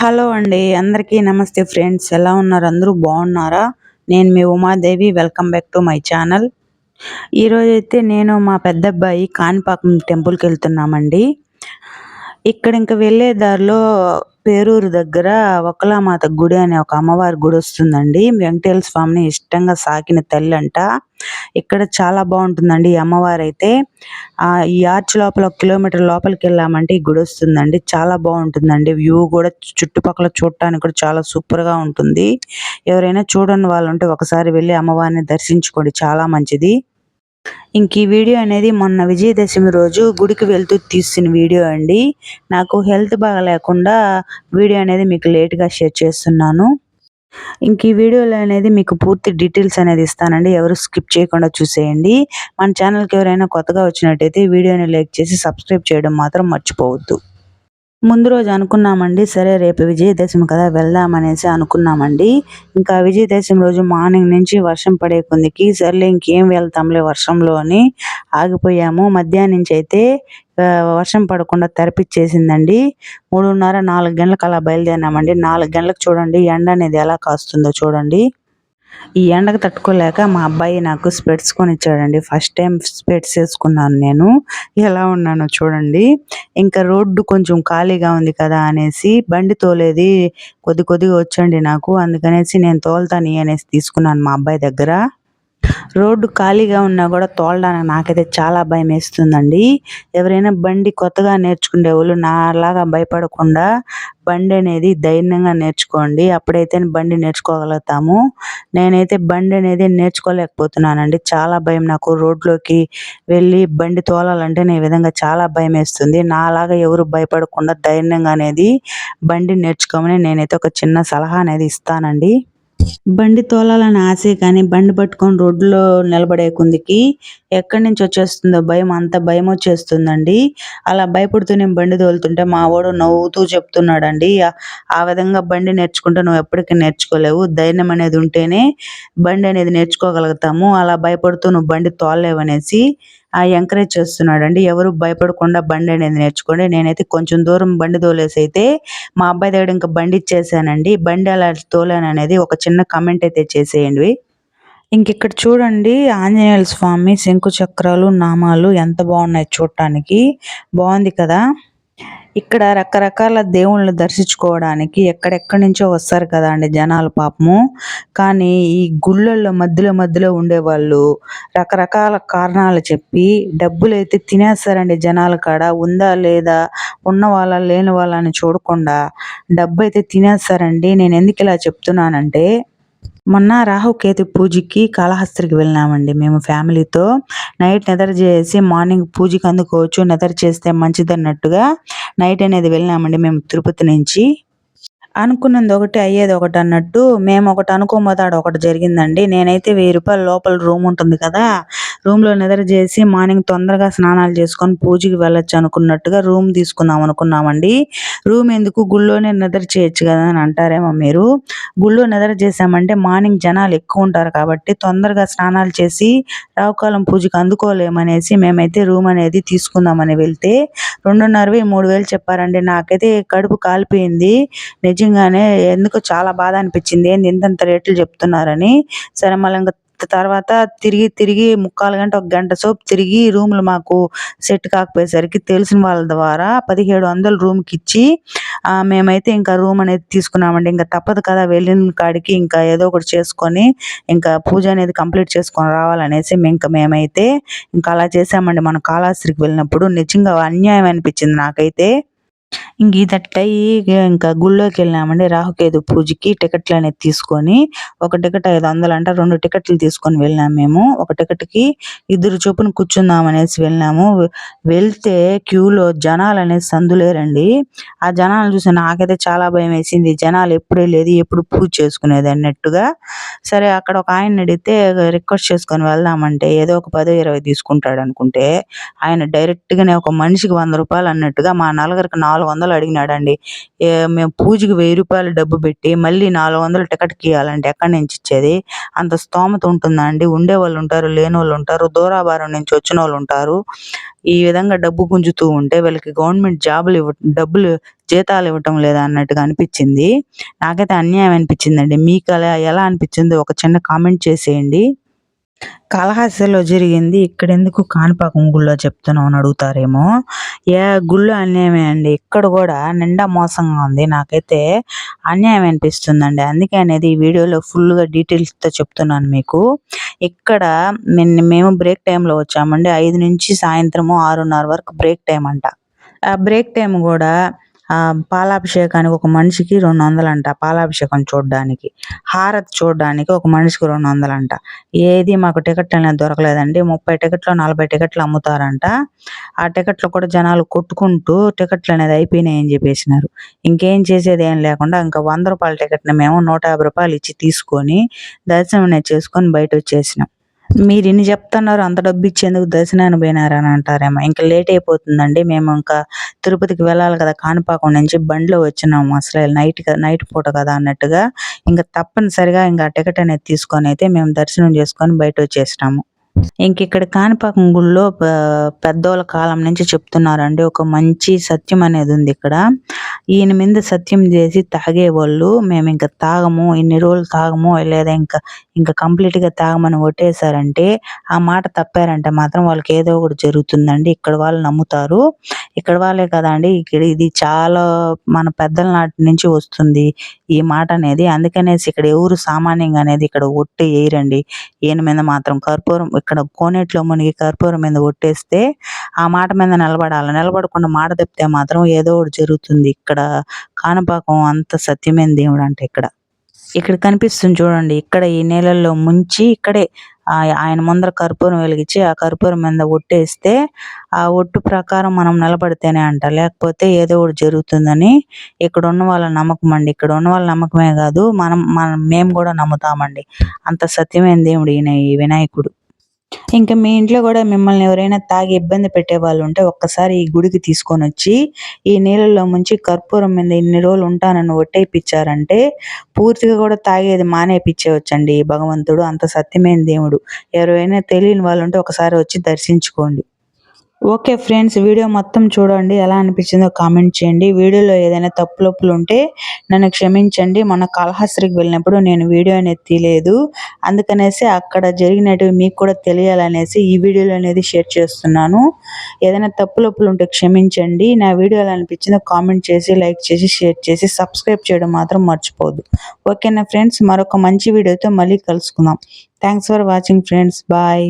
Hello అండి అందరికీ నమస్తే ఫ్రెండ్స్. ఎలా ఉన్నారు? అందరూ బాగున్నారా? నేను మీ Umadevi. Welcome back to my channel. ఈరోజు అయితే నేను మా పెద్ద అబ్బాయి కాణిపాకం టెంపుల్కి వెళ్తున్నామండి. ఇక్కడ ఇంకా వెళ్ళే దారిలో పేరూరు దగ్గర ఒకలామాత గుడి అనే ఒక అమ్మవారి గుడి వస్తుందండి. వెంకటేశ్వర స్వామిని ఇష్టంగా సాకిన తల్లి అంట ఇక్కడ చాలా బాగుంటుందండి ఈ అమ్మవారు అయితే ఈ ఆర్చ్ లోపల ఒక కిలోమీటర్ లోపలికి వెళ్ళామంటే ఈ గుడి వస్తుందండి. చాలా బాగుంటుందండి. వ్యూ కూడా చుట్టుపక్కల చూడటానికి కూడా చాలా సూపర్గా ఉంటుంది. ఎవరైనా చూడని వాళ్ళు ఉంటే ఒకసారి వెళ్ళి అమ్మవారిని దర్శించుకోండి. చాలా మంచిది. ఇంక ఈ వీడియో అనేది మొన్న విజయదశమి రోజు గుడికి వెళ్తూ తీసిన వీడియో అండి. నాకు హెల్త్ బాగా లేకుండా వీడియో అనేది మీకు లేట్గా షేర్ చేస్తున్నాను. ఇంక ఈ వీడియోలో అనేది మీకు పూర్తి డీటెయిల్స్ అనేది ఇస్తానండి. ఎవరు స్కిప్ చేయకుండా చూసేయండి. మన ఛానల్కి ఎవరైనా కొత్తగా వచ్చినట్టయితే వీడియోని లైక్ చేసి సబ్స్క్రైబ్ చేయడం మాత్రం మర్చిపోవద్దు. ముందు రోజు అనుకున్నామండి సరే రేపు విజయదశమి కదా వెళ్దామనేసి అనుకున్నామండి. ఇంకా విజయదశమి రోజు మార్నింగ్ నుంచి వర్షం పడే కొందికి సర్లే ఇంకేం వెళ్తాంలే వర్షంలో అని ఆగిపోయాము. మధ్యాహ్నం నుంచి అయితే వర్షం పడకుండా తెరపిచ్చేసిందండి మూడున్నర నాలుగు గంటలకు అలా బయలుదేరినామండి. నాలుగు గంటలకు చూడండి ఎండ అనేది ఎలా కాస్తుందో చూడండి. ఈ ఎండకు తట్టుకోలేక మా అబ్బాయి నాకు స్పెట్స్ కొనిచ్చాడండి. ఫస్ట్ టైం స్పెట్స్ వేసుకున్నాను నేను. ఎలా ఉన్నానో చూడండి. ఇంకా రోడ్డు కొంచెం ఖాళీగా ఉంది కదా అనేసి బండి తోలేది కొద్ది కొద్దిగా వచ్చండి నాకు. అందుకనేసి నేను తోలుతాను అనేసి తీసుకున్నాను మా అబ్బాయి దగ్గర. రోడ్డు ఖాళీగా ఉన్నా కూడా తోలడానికి నాకైతే చాలా భయం వేస్తుందండి ఎవరైనా బండి కొత్తగా నేర్చుకునే వాళ్ళు నాలాగా భయపడకుండా బండి అనేది ధైర్యంగా నేర్చుకోండి. అప్పుడైతే బండి నేర్చుకోగలుగుతాము. నేనైతే బండి అనేది నేర్చుకోలేకపోతున్నానండి. చాలా భయం నాకు రోడ్లోకి వెళ్ళి బండి తోలాలంటే ఈ విధంగా చాలా భయం వేస్తుంది నాలాగా ఎవరు భయపడకుండా ధైర్యంగా అనేది బండి నేర్చుకోమని నేనైతే ఒక చిన్న సలహా అనేది ఇస్తానండి. బండి తోలాలని ఆశే కానీ బండి పట్టుకొని రోడ్లో నిలబడే కుందికి ఎక్కడి నుంచి వచ్చేస్తుందో భయం అంత భయం వచ్చేస్తుందండి. అలా భయపడుతూ నేను బండి తోలుతుంటే మా వాడు నవ్వుతూ చెప్తున్నాడండి ఆ విధంగా బండి నేర్చుకుంటే నువ్వు ఎప్పటికీ నేర్చుకోలేవు. ధైర్యం అనేది ఉంటేనే బండి అనేది నేర్చుకోగలుగుతాము. అలా భయపడుతూ నువ్వు బండి తోలలేవనేసి ఎంకరేజ్ చేస్తున్నాడండి. ఎవరు భయపడకుండా బండి అనేది నేర్చుకోండి. నేనైతే కొంచెం దూరం బండి తోలేసి అయితే మా అబ్బాయి దగ్గర ఇంకా బండి ఇచ్చేసానండి. బండి అలా తోలాను అనేది ఒక చిన్న కమెంట్ అయితే చేసేయండి. ఇంకిక్కడ చూడండి ఆంజనేయుల స్వామి శంకు చక్రాలు నామాలు ఎంత బాగున్నాయి చూడటానికి. బాగుంది కదా? ఇక్కడ రకరకాల దేవుళ్ళని దర్శించుకోవడానికి ఎక్కడెక్కడి నుంచో వస్తారు కదా అండి జనాలు పాపము. కానీ ఈ గుళ్ళల్లో మధ్యలో మధ్యలో ఉండేవాళ్ళు రకరకాల కారణాలు చెప్పి డబ్బులు అయితే తినేస్తారండి జనాల కాడ. ఉందా లేదా? ఉన్న వాళ్ళ లేని వాళ్ళని చూడకుండా డబ్బు అయితే తినేస్తారండి. నేను ఎందుకు ఇలా చెప్తున్నానంటే మొన్న రాహుకేతు పూజకి కాళహస్తికి వెళ్ళినామండి. మేము ఫ్యామిలీతో నైట్ నిద్ర చేసి మార్నింగ్ పూజకి అందుకోవచ్చు. నిద్ర చేస్తే మంచిదన్నట్టుగా నైట్ అనేది వెళ్ళినామండి మేము తిరుపతి నుంచి. అనుకున్నది ఒకటి అయ్యేది ఒకటి అన్నట్టు మేము ఒకటి అనుకోబోతే ఒకటి జరిగిందండి. నేనైతే వెయ్యి రూపాయల లోపల రూమ్ ఉంటుంది కదా రూమ్లో నిద్ర చేసి మార్నింగ్ తొందరగా స్నానాలు చేసుకొని పూజకి వెళ్ళొచ్చు అనుకున్నట్టుగా రూమ్ తీసుకుందాం అనుకున్నామండి. రూమ్ ఎందుకు? గుళ్ళోనే నిద్ర చేయొచ్చు కదా అని అంటారేమో మీరు. గుళ్ళో నిద్ర చేసామంటే మార్నింగ్ జనాలు ఎక్కువ ఉంటారు కాబట్టి తొందరగా స్నానాలు చేసి రావుకాలం పూజకి అందుకోలేమనేసి మేమైతే రూమ్ అనేది తీసుకుందామని వెళ్తే రెండున్నరవి మూడు వేలు చెప్పారండి. నాకైతే కడుపు కాలిపోయింది. నిజంగానే ఎందుకో చాలా బాధ అనిపించింది. ఏంది ఇంతంత రేట్లు చెప్తున్నారని. సరే మళ్ళీ ఇంకా తర్వాత తిరిగి తిరిగి ముక్కాలు గంట ఒక గంట సోపు తిరిగి రూమ్లు మాకు సెట్ కాకపోయేసరికి తెలిసిన వాళ్ళ ద్వారా పదిహేడు వందలు రూమ్కి ఇచ్చి మేమైతే ఇంకా రూమ్ అనేది తీసుకున్నామండి. ఇంకా తప్పదు కదా వెళ్ళిన కాడికి ఇంకా ఏదో ఒకటి చేసుకొని ఇంకా పూజ అనేది కంప్లీట్ చేసుకొని రావాలనేసి ఇంకా మేమైతే ఇంకా అలా చేసామండి మన కాళాస్త్రికి వెళ్ళినప్పుడు నిజంగా అన్యాయం అనిపించింది నాకైతే. ఇంక ఇదట్టయి ఇంకా గుళ్ళోకి వెళ్ళామండి రాహుకేతు పూజకి టికెట్లు అనేది తీసుకొని ఒక టికెట్ ఐదు వందలు అంటే రెండు టికెట్లు తీసుకొని వెళ్ళాము మేము. ఒక టికెట్కి ఇద్దరు చొప్పున కూర్చుందాం అనేసి వెళ్ళాము వెళ్తే క్యూలో జనాలు అనేది సందులేరండి ఆ జనాలు చూసి నాకైతే చాలా భయం వేసింది. జనాలు ఎప్పుడే లేదు ఎప్పుడు పూజ చేసుకునేది అన్నట్టుగా. సరే అక్కడ ఒక ఆయన అడిగితే రిక్వెస్ట్ చేసుకొని వెళ్దామంటే ఏదో ఒక పదో ఇరవై తీసుకుంటాడు అనుకుంటే ఆయన డైరెక్ట్గానే ఒక మనిషికి వంద రూపాయలు అన్నట్టుగా మా నలుగురికి నాలుగు వందలు అడిగినాడండి. మేము పూజకి వెయ్యి రూపాయలు డబ్బు పెట్టి మళ్ళీ నాలుగు వందలు టికెట్కి ఇవ్వాలంటే ఎక్కడి నుంచి ఇచ్చేది? అంత స్తోమత ఉంటుందా అండి? ఉండే వాళ్ళు ఉంటారు లేని వాళ్ళు ఉంటారు దూరాభారం నుంచి వచ్చిన వాళ్ళు ఉంటారు. ఈ విధంగా డబ్బు గుంజుతూ ఉంటే వీళ్ళకి గవర్నమెంట్ జాబులు ఇవ్వ డబ్బులు జీతాలు ఇవ్వటం లేదా అన్నట్టుగా అనిపించింది. నాకైతే అన్యాయం అనిపించిందండి. మీకు అలా ఎలా అనిపించిందో ఒక చిన్న కామెంట్ చేసేయండి. కాళహస్తిలో జరిగింది. ఇక్కడ ఎందుకు కాణిపాకం గుళ్ళో చెప్తున్నావు అని అడుగుతారేమో. ఏ గుళ్ళు అన్యాయమే అండి. ఇక్కడ కూడా నిండా మోసంగా ఉంది. నాకైతే అన్యాయం అనిపిస్తుందండి. అందుకే అనేది ఈ వీడియోలో ఫుల్గా డీటెయిల్స్తో చెప్తున్నాను మీకు. ఇక్కడ మేము బ్రేక్ టైంలో వచ్చామండి. ఐదు నుంచి సాయంత్రము ఆరున్నర వరకు బ్రేక్ టైం అంట. ఆ బ్రేక్ టైం కూడా పాలాభిషేకానికి ఒక మనిషికి రెండు వందలంట పాలాభిషేకం చూడడానికి. హారతి చూడడానికి ఒక మనిషికి రెండు వందలంట. ఏది మాకు టికెట్ అనేది దొరకలేదండి. ముప్పై టికెట్లు నలభై టికెట్లు అమ్ముతారంట. ఆ టికెట్లు కూడా జనాలు కొట్టుకుంటూ టికెట్లు అనేది అయిపోయినాయని చెప్పేసినారు. ఇంకేం చేసేది ఏం లేకుండా ఇంకా వంద రూపాయల టికెట్ని మేము నూట యాభై రూపాయలు ఇచ్చి తీసుకొని దర్శనం అనేది చేసుకొని బయట వచ్చేసినాం. మీరు ఇన్ని చెప్తున్నారు అంత డబ్బు ఇచ్చేందుకు దర్శనానికి పోయినారని అంటారేమో. ఇంకా లేట్ అయిపోతుందండి. మేము ఇంకా తిరుపతికి వెళ్ళాలి కదా కాణిపాకం నుంచి బండిలో వచ్చినాము. అసలు నైట్ నైట్ పూట కదా అన్నట్టుగా. ఇంకా తప్పనిసరిగా ఇంకా టికెట్ అనేది తీసుకొని అయితే మేము దర్శనం చేసుకొని బయట వచ్చేసినాము. ఇంక ఇక్కడ కాణిపాకం గుళ్ళో పెద్దోళ్ళ కాలం నుంచి చెప్తున్నారండి. ఒక మంచి సత్యం అనేది ఉంది ఇక్కడ. ఈయన మీద సత్యం చేసి తాగేవాళ్ళు మేము ఇంకా తాగము ఇన్ని రోజులు తాగము లేదా ఇంకా ఇంకా కంప్లీట్గా తాగమని కొట్టేశారంటే ఆ మాట తప్పారంటే మాత్రం వాళ్ళకి ఏదో ఒకటి జరుగుతుందండి. ఇక్కడ వాళ్ళు నమ్ముతారు. ఇక్కడ వాళ్ళే కదండి ఇక్కడ ఇది చాలా మన పెద్దల నాటి నుంచి వస్తుంది ఈ మాట అనేది. అందుకనేసి ఇక్కడ ఎవరు సామాన్యంగా అనేది ఇక్కడ ఒట్టి వేయరండి. ఈయన మీద మాత్రం కర్పూరం ఇక్కడ కోనేట్లో మునిగి కర్పూరం మీద ఒట్టేస్తే ఆ మాట మీద నిలబడాలి. నిలబడకుండా మాట తప్పితే మాత్రం ఏదో ఒకటి జరుగుతుంది. ఇక్కడ కానపాకం అంత సత్యమైన దేవుడు అంటే ఇక్కడ. ఇక్కడ కనిపిస్తుంది చూడండి. ఇక్కడ ఈ నీళ్ళల్లో ముంచి ఇక్కడే ఆయన ముందర కర్పూరం వెలిగించి ఆ కర్పూరం మీద ఒట్టేస్తే ఆ ఒట్టు ప్రకారం మనం నిలబడితేనే అంట. లేకపోతే ఏదో ఒకటి జరుగుతుందని ఇక్కడ ఉన్న వాళ్ళ నమ్మకం అండి. ఇక్కడ ఉన్న వాళ్ళ నమ్మకమే కాదు మనం మనం మేము కూడా నమ్ముతామండి. అంత సత్యమైన దేవుడు ఈయన ఈ వినాయకుడు. ఇంకా మీ ఇంట్లో కూడా మిమ్మల్ని ఎవరైనా తాగి ఇబ్బంది పెట్టే వాళ్ళు ఉంటే ఒక్కసారి ఈ గుడికి తీసుకొని వచ్చి ఈ నీళ్ళల్లో ముంచి కర్పూరం మీద ఇన్ని రోజులు ఉంటానని ఒట్టేపిచ్చారంటే పూర్తిగా కూడా తాగేది మానేపిచ్చేవచ్చండి భగవంతుడు. అంత సత్యమైన దేవుడు. ఎవరైనా తెలియని వాళ్ళు ఉంటే ఒకసారి వచ్చి దర్శించుకోండి. ఓకే ఫ్రెండ్స్ వీడియో మొత్తం చూడండి. ఎలా అనిపించిందో కామెంట్ చేయండి. వీడియోలో ఏదైనా తప్పులొప్పులు ఉంటే నన్ను క్షమించండి. మన కాళహస్త్రికి వెళ్ళినప్పుడు నేను వీడియో అనేది తీయలేదు. అందుకనేసి అక్కడ జరిగినట్టు మీకు కూడా తెలియాలనేసి ఈ వీడియోలో అనేది షేర్ చేస్తున్నాను. ఏదైనా తప్పులొప్పులు ఉంటే క్షమించండి. నా వీడియో ఎలా అనిపించిందో కామెంట్ చేసి లైక్ చేసి షేర్ చేసి సబ్స్క్రైబ్ చేయడం మాత్రం మర్చిపోదు ఓకేనా ఫ్రెండ్స్ మరొక మంచి వీడియోతో మళ్ళీ కలుసుకుందాం. Thanks for watching friends. Bye.